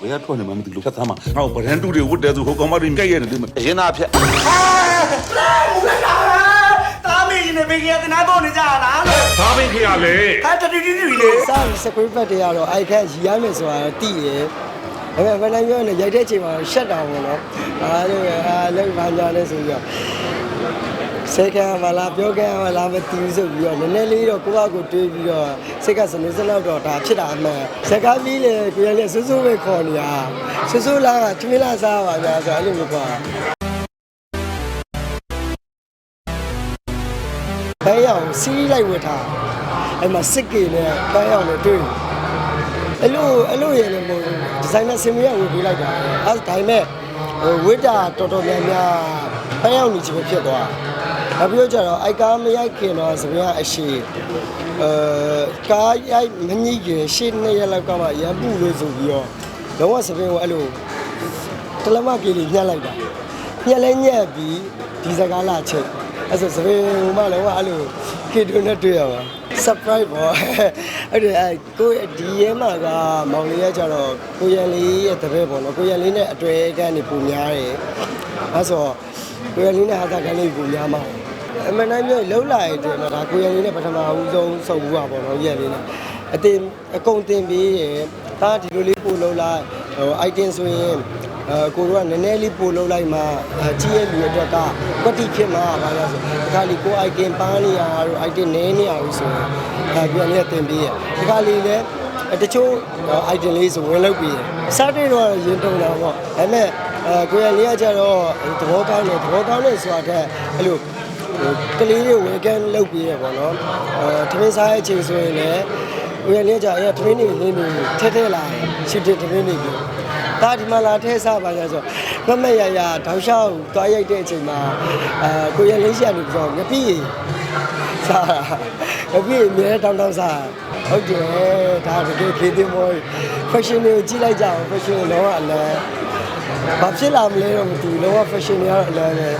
ဘယ်ကထွက်နေမှမသိလို့ဖြတ်သားမှာငါ့ကိုဗရန်တူတွေဝတ်တယ်ဆိုဟိုကောင်မတွေကြိုက်ရတယ်ဒီမှာအရင်သားဖြတ်တာမီနေဘေကရတနာပေါ်နေကြလားလို့ဘာပင်ခရလဲဟာတတူတူတူလေစပြီးစကွေးဘက်တွေကတော့အိုက်ခန့်ရီရမယ်ဆိုတာတော့တိရယ်ဒါပေမဲ့ဘယ်နိုင်ပြောနေရိုက်တဲ့အချိန်မှာရှက်တာပေါ့နော်အားလို့ပဲအားလည်းဘာညာလဲဆိုပြီးတော့ စေကံမလားပြောကံမလားမသိဘူးဆိုပြီးတော့နည်းနည်းလေးတော့ကိုယ့်ဘာကိုတွေးပြီးတော့စိတ်ကစနေစလောက်တော့ဒါဖြစ်တာအမှန်စကားပြီးလေကိုရလေးဆူဆူပဲခေါ်နေတာဆူဆူလားကချမင်းလားစားပါဗျာဆိုအဲ့လိုမျိုးကွာဘဲအောင်စီးလိုက်ဝတ်ထားအဲ့မှာစစ်ကေနဲ့ဘဲအောင်နဲ့တွေ့အဲ့လိုအဲ့လိုရင်လည်းမဟုတ်ဘူးဒီဇိုင်နာစင်မရဝတ်ပေးလိုက်တာအဲ့ဒါပေမဲ့ဟိုဝတ်တာတော်တော်များများဘဲအောင်နေချင်ဖြစ်သွား နောက်ပြီးတော့ကျတော့အိုက်ကားမရိုက်ခင်တော့စပင်းကအရှိအဲကားရိုက်မညိခင်ရှေ့နှစ်ရက်လောက်ကမှရန်ပူလို့ဆိုပြီးတော့လုံးဝစပင်းကိုအဲ့လိုတလမကြီးလေးညှက်လိုက်တာညှက်လဲညှက်ပြီးဒီစကားလာချက်အဲ့ဆိုစပင်းဟိုမှလုံးဝအဲ့လိုခေတုနဲ့တွေ့ရပါ surprise ပေါ့အဲ့ဒါအဲ့ကိုဒီရဲမှာကမောင်လေးကကြတော့ကိုရန်လေးရဲ့တပည့်ပေါ့နော်ကိုရန်လေးနဲ့အတွေ့အကန်နေပုံများတယ်အဲ့ဆိုကိုရန်လေးနဲ့ဟာတာကန်လေးပုံများမှာ အမှန်တမ်းပြောလှုပ်လာတဲ့မှာဒါကိုရန်လေးနဲ့ပထမဦးဆုံးစုံဘူးပါပေါ့နော်ရန်လေးနဲ့အတင်အကုန်တင်ပြီးတယ်ဒါဒီလိုလေးပို့လှုပ်လိုက်ဟို item ဆိုရင်အဲကိုတို့ကနည်းနည်းလေးပို့လှုပ်လိုက်မှအကြီးရဲ့လူအတွက်ကကွက်တိဖြစ်မှာပါလားဆိုဒီခါလီကို item ပန်းနေရတို့ item နည်းနေရလို့ဆိုရင်အဲပြန်လေးတင်ပြီးရဒီခါလီလည်းတချို့ item လေးဆိုဝင်လုပ်ပြီးရစတဲ့တော့ရင်တုံတာပေါ့ဒါပေမဲ့အဲကိုရလေးကကြတော့သဘောကောင်းတယ်သဘောကောင်းတယ်ဆိုတာတဲ့အဲ့လို ကလေးတွေဝေကန်လုပ်ပြီးရပေါ့နော်အဲထမင်းစားရဲ့အချိန်ဆိုရင်လည်းကိုရလေးကကြအဲ့ထမင်းနေနေနေထဲထဲလာတယ်ရှစ်တဲ့ထမင်းနေပြီးဒါဒီမှာလာထဲစားပါကြဆိုမမရရတောက်လျှောက်သွားရိုက်တဲ့အချိန်မှာအဲကိုရလေးရှာနေပြီးတော့ငပိရစားငပိရမြဲတောင်းတောင်းစားဟုတ်တယ်ဒါတကယ်ခေတ်သင်းမော fashion တွေကိုကြည့်လိုက်ကြအောင် fashion ကိုလောကအလန်းဘာဖြစ်လာမလဲတော့မသိဘူးလောက fashion တွေကတော့အလန်းပဲ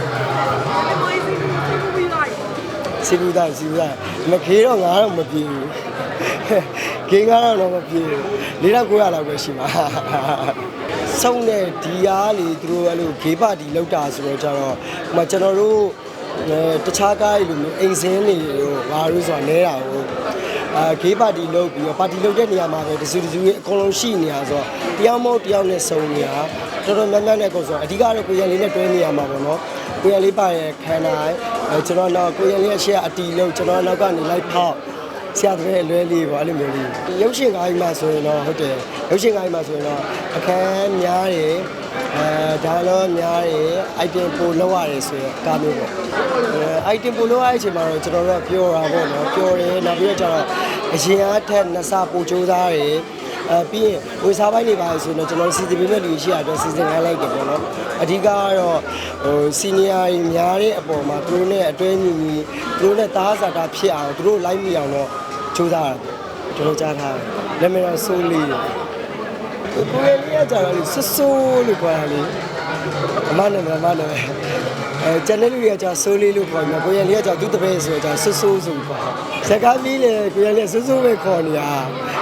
စီဘူးသားစီဘူးသားမခေတော့ငါတော့မပြေဘူးဂိမ်းကတော့တော့မပြေဘူး၄တော့900လောက်ပဲရှိမှာဆုံးတဲ့ဒီအားလေသူတို့အဲ့လိုဂေးပါတီလောက်တာဆိုတော့ကြတော့ဟိုမှာကျွန်တော်တို့အဲတခြားကားတွေလိုမျိုးအိမ်စင်းတွေတို့ဘာလို့ဆိုတာနဲတာကိုအာဂေးပါတီလောက်ပြီးတော့ပါတီလောက်တဲ့နေရာမှာပဲတစုတစုအကုန်လုံးရှိနေတာဆိုတော့တယောက်မဟုတ်တယောက်နဲ့စုံနေတာ တော်တော်များများနဲ့ကိုဆိုတော့အဓိကတော့ကိုရန်လေးနဲ့တွဲနေရမှာပေါ့နော်ကိုရန်လေးပါရဲ့ခန္ဓာအဲကျွန်တော်တော့ကိုရန်လေးရဲ့ရှေ့ကအတီလောက်ကျွန်တော်နောက်ကနေလိုက်ဖောက်ဆရာတဲ့အလွဲလေးပေါ့အဲ့လိုမျိုးလေးရုပ်ရှင်ကားကြီးမှဆိုရင်တော့ဟုတ်တယ်ရုပ်ရှင်ကားကြီးမှဆိုရင်တော့အခန်းများတယ်အဲဒါတော့များတယ် item ပို့လောက်ရတယ်ဆိုရင်ကားမျိုးပေါ့အဲ item ပို့လောက်ရတဲ့အချိန်မှာတော့ကျွန်တော်တို့ကပြောတာပေါ့နော်ပြောတယ်နောက်ပြီးတော့ကျတော့အရင်အားထက်နှစ်ဆပို့ကြိုးစားတယ် အဲပြီးရင်ဝေစားပိုင်းနေပါဆိုတော့ကျွန်တော်စီစဉ်ပေးမဲ့လူရှိရတော့စီစဉ်ခိုင်းလိုက်တယ်ပေါ့နော်အဓိကကတော့ဟိုစီနီယာကြီးများတဲ့အပေါ်မှာသူတို့နဲ့အတွဲညီညီသူတို့နဲ့တားစာတာဖြစ်အောင်သူတို့လိုက်မိအောင်တော့ကြိုးစားတာကျွန်တော်ကြားထားတယ်နာမည်တော့ဆိုးလေးကိုယ်လေးကကြာတော့လေဆဆိုးလို့ခေါ်တာလေအမနဲ့အမနဲ့ အဲကျန်တဲ့လူတွေကကြာဆိုးလေးလို့ခေါ်တယ်ကိုယ်လေးကကြာသူ့တပည့်ဆိုတော့ကြာဆဆိုးဆိုပြီးခေါ်စကားပြီးလေကိုယ်လေးဆဆိုးပဲခေါ်နေတာ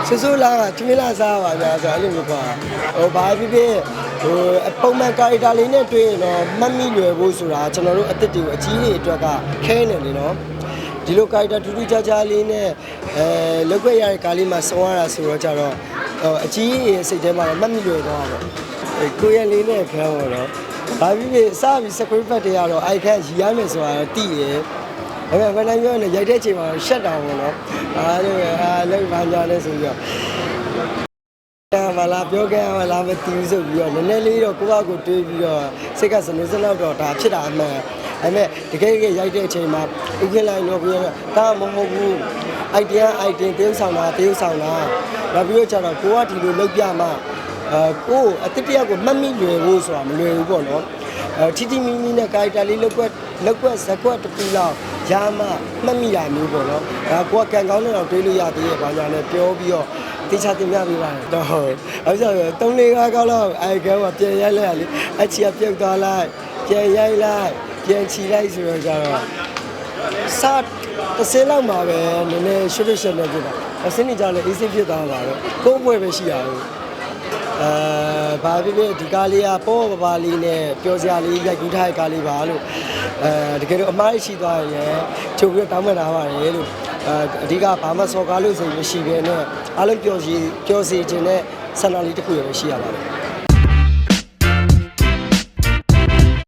ဆဆိုးလားကချမင်းလားစားပါဗျာဆိုအဲ့လိုမျိုးခေါ်ဟိုဘာဖြစ်ဖြစ်ဟိုပုံမှန်ကာရီတာလေးနဲ့တွေ့ရင်တော့မှတ်မိလွယ်ဖို့ဆိုတာကျွန်တော်တို့အစ်စ်တွေကိုအကြီးတွေအတွက်ကခဲနေတယ်နော်ဒီလိုကာရီတာထူးထူးခြားခြားလေးနဲ့အဲလောက်ွက်ရတဲ့ကားလေးမှာစုံရတာဆိုတော့ကြတော့ဟိုအကြီးရဲ့စိတ်ထဲမှာတော့မှတ်မိလွယ်သွားတာပေါ့အဲကိုရလေးနဲ့ခန်းတော့တော့ ဘာဖြစ်ဖြစ်စပြီးစကွေးဘက်တွေကတော့အိုက်ခန့်ရီရမယ်ဆိုတာတော့တိရယ်ဒါပေမဲ့ဘယ်နိုင်ပြောနေရိုက်တဲ့အချိန်မှာရှက်တာပေါ့နော်အားလို့ပဲအားလည်းဘာညာလဲဆိုပြီးတော့ကံမလားပြောကံမလားမသိဘူးဆိုပြီးတော့နည်းနည်းလေးတော့ကိုယ့်ဘာကိုတွေးပြီးတော့စိတ်ကစနေစလောက်တော့ဒါဖြစ်တာအမှန်ဒါပေမဲ့တကယ်တကယ်ရိုက်တဲ့အချိန်မှာဥက္ကလိုင်းတော့ပြောတာမဟုတ်ဘူးအိုက်တရားအိုက်တင်တင်းဆောင်တာတင်းဆောင်တာနောက်ပြီးတော့ကျတော့ကိုကဒီလိုလုပ်ပြမှ အဲကိုအတတရကိုမှတ်မိလွယ်ဖို့ဆိုတာမလွယ်ဘူးပေါ့နော်အဲတီတီမီမီနဲ့ကာရီတာလေးလောက်ွက်လောက်ွက်ဇက်ကွက်တစ်ခုလောက်ရမှမှတ်မိတာမျိုးပေါ့နော်ဒါကိုကကံကောင်းတဲ့တော့တွေးလို့ရသေးရဲ့ဘာညာနဲ့ပြောပြီးတော့တေချာတင်ပြပေးပါတယ်တော့အဲ့ဆို3 4 5ကောက်လောက်အိုက်ကဲကပြန်ရိုက်လိုက်ရလေအချီကပြုတ်သွားလိုက်ပြန်ရိုက်လိုက်ပြန်ချီလိုက်ဆိုတော့ကြတော့စတစ်စင်းလောက်မှာပဲနည်းနည်းရွှတ်ရွှတ်ရှက်နေပြတာအစင်းနေကြလည်းအေးစိဖြစ်သွားပါတော့ကိုယ်ဘွယ်ပဲရှိရဘူး အဲဘာဖြစ်ဖြစ်ဒီကားလေးကပေါ့ပပါလေးနဲ့ပျော်စရာလေးရိုက်ကူးထားတဲ့ကားလေးပါလို့အဲတကယ်တော့အမားရှိသွားရင်လည်းချုပ်ပြီးတောင်းပန်ထားပါတယ်လို့အဲအဓိကဘာမှစော်ကားလို့ဆိုရင်မရှိဘဲနဲ့အားလုံးပျော်စီပျော်စီခြင်းနဲ့ဆန္ဒလေးတစ်ခုရပဲရှိရပါတယ်